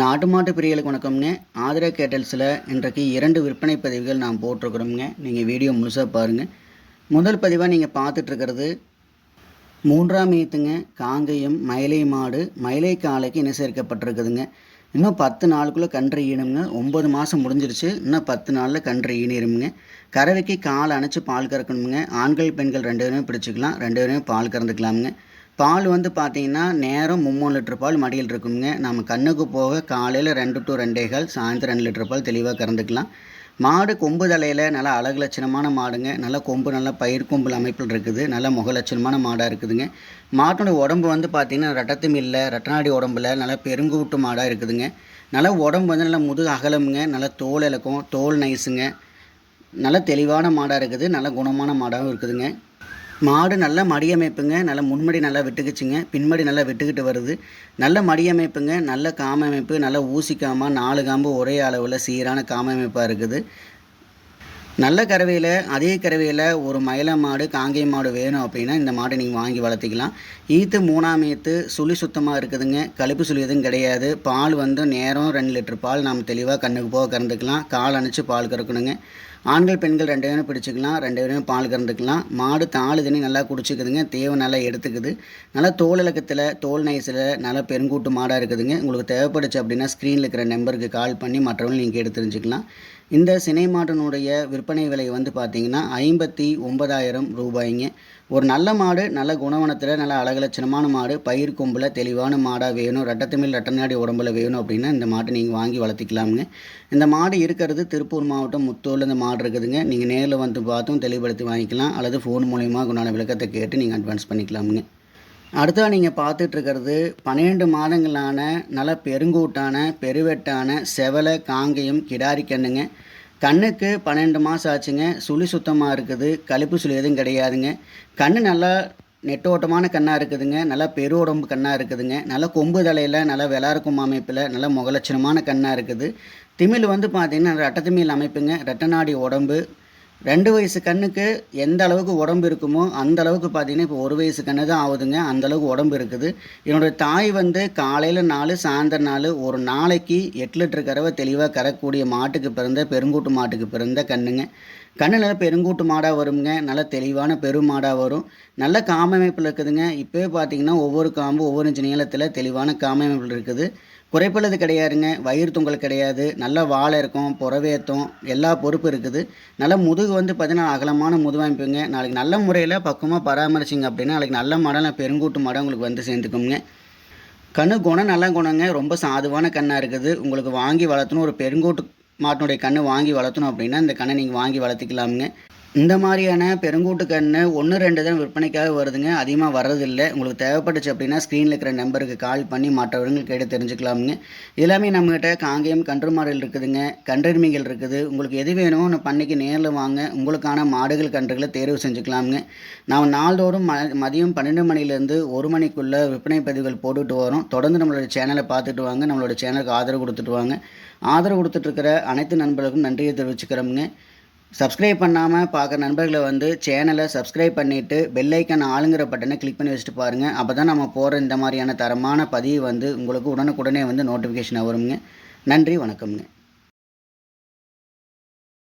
நாட்டு மாட்டு பிரியலுக்கு வணக்கம்ங்க. ஆதிரா கேட்டல்ஸில் இன்றைக்கு இரண்டு விற்பனை பதிவுகள் நான் போட்டிருக்கிறோம்ங்க. நீங்கள் வீடியோ முழுசாக பாருங்கள் முதல் பதிவாக நீங்கள் பார்த்துட்ருக்கிறது மூன்றாம் ஈத்துங்க காங்கையும் மயிலை மாடு மயிலை காலைக்கு இணை சேர்க்கப்பட்டிருக்குதுங்க. இன்னும் பத்து நாளுக்குள்ளே கன்று ஈனுங்க ஒம்பது மாதம் முடிஞ்சிருச்சு. இன்னும் பத்து நாளில் கன்று ஈனிருமுங்க. கறவைக்கு கால் அணைச்சி பால் கறக்கணுமுங்க. ஆண்கள் பெண்கள் ரெண்டு பேருமே பிடிச்சிக்கலாம். ரெண்டு பேருமே பால் கறந்துக்கலாமுங்க. பால் வந்து பார்த்தீங்கன்னா நேரம் மும்மூணு லிட்டர் பால் மடியில் இருக்குங்க. நம்ம கண்ணுக்கு போக காலையில் ரெண்டு டு ரெண்டே கால் சாயந்தரம் ரெண்டு லிட்டர் பால் தெளிவாக கறந்துக்கலாம். மாடு கொம்பு தலையில் நல்லா அழகு லட்சணமான மாடுங்க. நல்லா கொம்பு நல்லா பயிர் கொம்புல அமைப்பில் இருக்குது. நல்லா முக லட்சணமான மாடாக இருக்குதுங்க. மாட்டோட உடம்பு வந்து பார்த்திங்கன்னா ரட்டத்தும் இல்லை ரட்டநாடி உடம்புல நல்லா பெருங்கூட்டு மாடாக இருக்குதுங்க. நல்லா உடம்பு வந்து நல்லா முதுகு அகலமுங்க. நல்லா தோல் இலக்கும் தோல் நைஸுங்க. நல்ல தெளிவான மாடாக இருக்குது. நல்ல குணமான மாடாகவும் இருக்குதுங்க. மாடு நல்ல மடியமைப்புங்க நல்ல முன்மடி நல்லா விட்டுக்கிச்சுங்க பின்மடி நல்லா விட்டுக்கிட்டு வருது. நல்ல மடியமைப்புங்க நல்ல காம அமைப்பு நல்ல ஊசிக்காமல் நாலு காம்பு ஒரே அளவில் சீரான காம அமைப்பாக இருக்குது. நல்ல கறவையில் அதே கறவையில் ஒரு மயில மாடு காங்கேய மாடு வேணும் அப்படின்னா இந்த மாடை நீங்கள் வாங்கி வளர்த்திக்கலாம். ஈத்து மூணாம் ஈத்து சுழி சுத்தமாக இருக்குதுங்க. கழுப்பு சுழி எதுவும் கிடையாது. பால் வந்து நேரம் ரெண்டு லிட்டர் பால் நாம் தெளிவாக கண்ணுக்கு போக கறந்துக்கலாம். கால் அணைச்சி பால் கறக்கணுங்க. ஆண்கள் பெண்கள் ரெண்டு பேரும் பிடிச்சிக்கலாம் ரெண்டு பேரும் பால் கறந்துக்கலாம். மாடு தாளு தண்ணி நல்லா குடிச்சிக்குதுங்க தேவை நல்லா எடுத்துக்குது. நல்லா தோல் இலக்கத்தில் தோல் நைஸில் நல்லா பெருங்கூட்டு மாடாக இருக்குதுங்க. உங்களுக்கு தேவைப்படுச்சு அப்படின்னா ஸ்க்ரீனில் இருக்கிற நம்பருக்கு கால் பண்ணி மற்றவங்களும் நீங்கள் எடுத்து தெரிஞ்சுக்கலாம். இந்த சினை மாட்டினுடைய விற்பனை விலை வந்து பார்த்திங்கன்னா ஐம்பத்தி ஒன்பதாயிரம் ரூபாய்ங்க. ஒரு நல்ல மாடு நல்ல குணவனத்தில் நல்ல அழகலட்சணமான மாடு பயிர் கொம்பில் தெளிவான மாடாக வேணும் ரெட்டத்தமிழ் ரெட்டநாடி உடம்புல வேணும் அப்படின்னா இந்த மாட்டை நீங்கள் வாங்கி வளர்த்திக்கலாமுங்க. இந்த மாடு இருக்கிறது திருப்பூர் மாவட்டம் முத்தூரில் இந்த மாடு இருக்குதுங்க நீங்கள் நேரில் வந்து பார்த்தும் தெளிவுபடுத்தி வாங்கிக்கலாம். அல்லது ஃபோன் மூலிமா உண்டான விளக்கத்தை கேட்டு நீங்கள் அட்வான்ஸ் பண்ணிக்கலாமுங்க. அடுத்தா நீங்கள் பார்த்துட்ருக்கிறது பன்னிரெண்டு மாதங்களான நல்ல பெருங்கூட்டான பெருவெட்டான செவலை காங்கேயம் கிடாரி கண்ணுங்க. கண்ணுக்கு பன்னெண்டு மாதம் ஆச்சுங்க. சுழி சுத்தமாக இருக்குது. கழுப்பு சுழி எதுவும் கிடையாதுங்க. கண் நல்லா நெட்டோட்டமான கண்ணாக இருக்குதுங்க. நல்லா பெரு உடம்பு கண்ணாக இருக்குதுங்க. நல்லா கொம்பு தலையில் நல்லா வெளாருக்கும் அமைப்பில் நல்லா முகலட்சணமான கண்ணாக இருக்குது. திமிழ் வந்து பார்த்திங்கன்னா ரெட்டத்திமிழ் அமைப்புங்க. ரெட்டநாடி உடம்பு. ரெண்டு வயசு கண்ணுக்கு எந்த அளவுக்கு உடம்பு இருக்குமோ அந்த அளவுக்கு பார்த்தீங்கன்னா இப்போ ஒரு வயசு கண்ணு தான் ஆகுதுங்க அந்த அளவுக்கு உடம்பு இருக்குது. என்னுடைய தாய் வந்து காலையில் நாலு சாயந்தரம் நாலு ஒரு நாளைக்கு எட்டு லிட்டர் கறவை தெளிவாக கறக்கூடிய மாட்டுக்கு பிறந்த பெருங்கூட்டு மாட்டுக்கு பிறந்த கண்ணுங்க. கண்ணு நல்லா பெருங்கூட்டு மாடாக வருங்க நல்ல தெளிவான பெரும் மாடாக வரும். நல்ல காமமைப்பில் இருக்குதுங்க. இப்போவே பார்த்தீங்கன்னா ஒவ்வொரு காம்பு ஒவ்வொரு இன்ச்சு நீளத்தில் தெளிவான காமமைப்பில் இருக்குது. குறைப்பள்ளது கிடையாதுங்க. வயிறு தொங்கல் கிடையாது. நல்ல வாழை இருக்கும் புறவேத்தம் எல்லா பொறுப்பு இருக்குது. நல்ல முதுகு வந்து பார்த்தீங்கன்னா அகலமான முதுவமைப்புங்க நாளைக்கு நல்ல முறையில் பக்குவமாக பராமரிச்சிங்க அப்படின்னா நாளைக்கு நல்ல மடம் பெருங்கூட்டு மடம் உங்களுக்கு வந்து சேர்ந்துக்குங்க கண்ணு குணம் நல்ல குணங்க. ரொம்ப சாதுவான கண்ணாக இருக்குது. உங்களுக்கு வாங்கி வளர்த்துன்னு ஒரு பெருங்கூட்டு மாட்டினுடைய கண்ணு வாங்கி வளர்த்தணும் அப்படின்னா இந்த கண்ணை நீங்கள் வாங்கி வளர்த்திக்கலாமுங்க. இந்த மாதிரியான பெருங்கூட்டு கன்று ஒன்று ரெண்டு தான் விற்பனைக்காக வருதுங்க. அதிகமாக வர்றதில்லை. உங்களுக்கு தேவைப்பட்டுச்சு அப்படின்னா ஸ்க்ரீனில் இருக்கிற நம்பருக்கு கால் பண்ணி மற்றவர்கள் கேட்டு தெரிஞ்சுக்கலாமுங்க. எல்லாமே நம்மகிட்ட காங்கேயம் கன்று மாடல் இருக்குதுங்க. கன்றெருமைகள் இருக்குது. உங்களுக்கு எது வேணுமோ ஒன்று பண்ணிக்கு நேரில் வாங்க. உங்களுக்கான மாடுகள் கன்றுகளை தேர்வு செஞ்சுக்கலாமுங்க. நாம் நாள்தோறும் ம மதியம் பன்னெண்டு மணிலேருந்து ஒரு மணிக்குள்ளே விற்பனை பதிவுகள் போட்டுட்டு வரோம். தொடர்ந்து நம்மளோட சேனலை பார்த்துட்டு வாங்க. நம்மளோட சேனலுக்கு ஆதரவு கொடுத்துட்டு வாங்க. ஆதரவு கொடுத்துட்ருக்கிற அனைத்து நண்பர்களுக்கும் நன்றியை தெரிவிச்சுக்கிறோமுங்க. சப்ஸ்கிரைப் பண்ணாமல் பார்க்குற நண்பர்களை வந்து சேனலை சப்ஸ்கிரைப் பண்ணிவிட்டு பெல்லைக்கன் ஆளுங்கிற பட்டனை கிளிக் பண்ணி வச்சுட்டு பாருங்கள் அப்போ தான் நம்ம போகிற இந்த மாதிரியான தரமான பதிவு வந்து உங்களுக்கு உடனுக்குடனே வந்து நோட்டிஃபிகேஷன் வருங்க. நன்றி வணக்கம்ங்க.